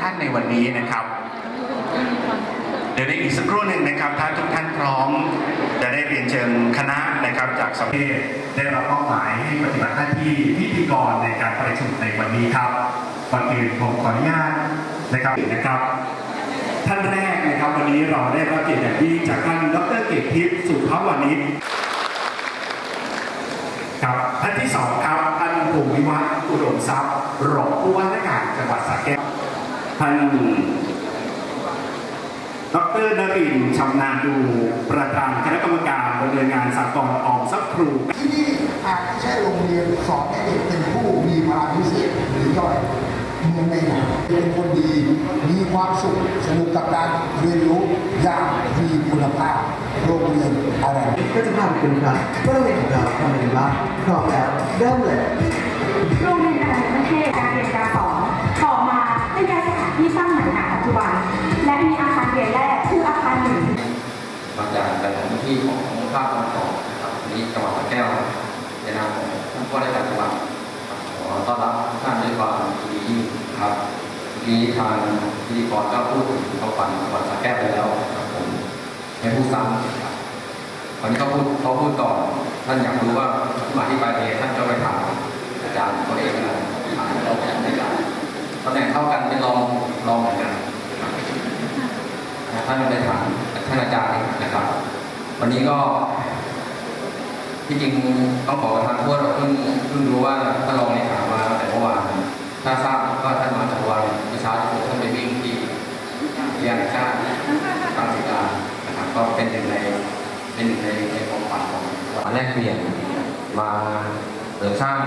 ท่านในวันนี้นะครับ เดี๋ยวในอีกสักครู่หนึ่งนะครับถ้าทุกท่านพร้อม จะได้เรียนเชิญคณะนะครับ จากสภาได้รับมอบหมายให้ปฏิบัติหน้าที่พิธีกรในการประชุมในวันนี้ครับก่อนอื่นผมขออนุญาตนะครับนะครับ ท่านแรกนะครับวันนี้เราได้รับเกียรติอย่างยิ่งจากท่านดรเกตทิพย์สุภาวานิชครับท่านที่สองครับท่านภูมิวัฒน์อุดมทรัพย์รองผู้ว่าราชการจังหวัดสระแก้ว ท่านดรนรินทร์ชำนาญดูประธานคณะกรรมการดำเนินงานสากลออมทรัพย์ครูที่นี่อาจไม่ใช่โรงเรียนสอนให้เด็กเป็นผู้มีพลังพิเศษหรือย่อยเหมือนในหนังเป็นคนดีมีความสุขสนุกกับการเรียนรู้อย่างมีคุณภาพโรงเรียนอะไรก็จะพาไปดูครับว่าโรงเรียนของเราทำอะไรบ้างพร้อมแล้วเริ่มเลยโรงเรียนการประเทศการเรียนการสอนต่อมาได้ ที่สร้างใหม่ณปัจจุบัน และมีอาคารเรียนแรกคืออาคารหนึ่งมาจากแต่ละพื้นที่ของภาคตะวันออกนะครับนี้จังหวัดระแก้วในนามของท่านผู้ว่าราชการจังหวัดขอต้อนรับท่านด้วยความยินดียิ่งครับเมื่อกี้ทางพิธีกรก็พูดถึงเขาฝันจังหวัดสระแก้วไปแล้วครับผมไม่พูดซ้ำครับวันนี้เขาพูดเขาพูดก่อนท่านอยากรู้ว่าที่มาที่ไปเป็นยังท่านก็ไปถามอาจารย์ตัวเองนะถามเราแทนในการตำแหน่งเท่ากันเป็นรองรองเหมือนกัน ท่านไปถามท่านอาจารย์นะครับ วันนี้ก็ที่จริงต้องขอประทานโทษเราเพิ่งเพิ่งรู้ว่าท่านรองเลขามาแต่เมื่อวานถ้าทราบก็ท่านมาจากวันเมื่อเช้าที่ท่านไปวิ่งที่เรียนชาติตังสิตานะครับก็เป็นหนึ่งในเป็นหนึ่งในในของขวัญของมาแลกเปลี่ยนมาเสริมสร้าง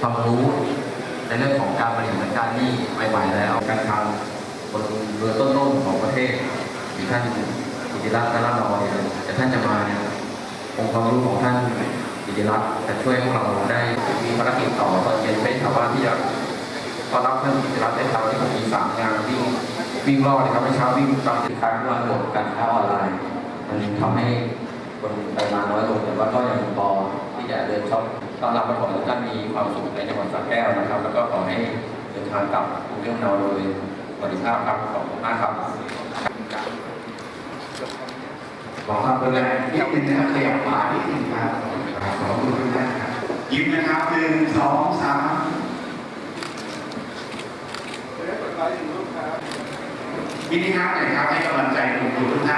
ความรู้ในเรื่องของการบริหารการหนี้ใหม่ๆแล้วการทำบนเรือต้นๆของประเทศ มีท่านกิติรัตน์กล้าน้อยแต่ท่านจะมาเนี่ยองค์ความรู้ของท่านกิติรัตน์จะช่วยพวกเราได้มีภารกิจต่อตอนเย็นเป็นชาวบ้านที่จะต้อนรับท่านกิติรัตน์ได้ทำที่ผมมีสามงานวิ่งวิ่งรอดเลยครับเมื่อเช้าวิ่งตามสินค้าระบบการค้าออนไลน์มันทำให้คนไปมาน้อยลงแต่ว่าก็ยังพอที่จะเดินช็อปต้อนรับและขอให้ทุกท่านมีความสุขในจังหวัดสระแก้วนะครับ แล้วก็ขอให้เดินทางกลับกรุงเทพมหาโดยสวัสดีครับครับขอบคุณมากครับ ของทำดูเลยนิดนึงนะครับขยับขวานิดนึงครับขอบคุณมากครับยิ้มนะครับหนึ่งสองสามมินิฮาร์ดหน่อยครับให้กำลังใจคุณครูทุกท่าน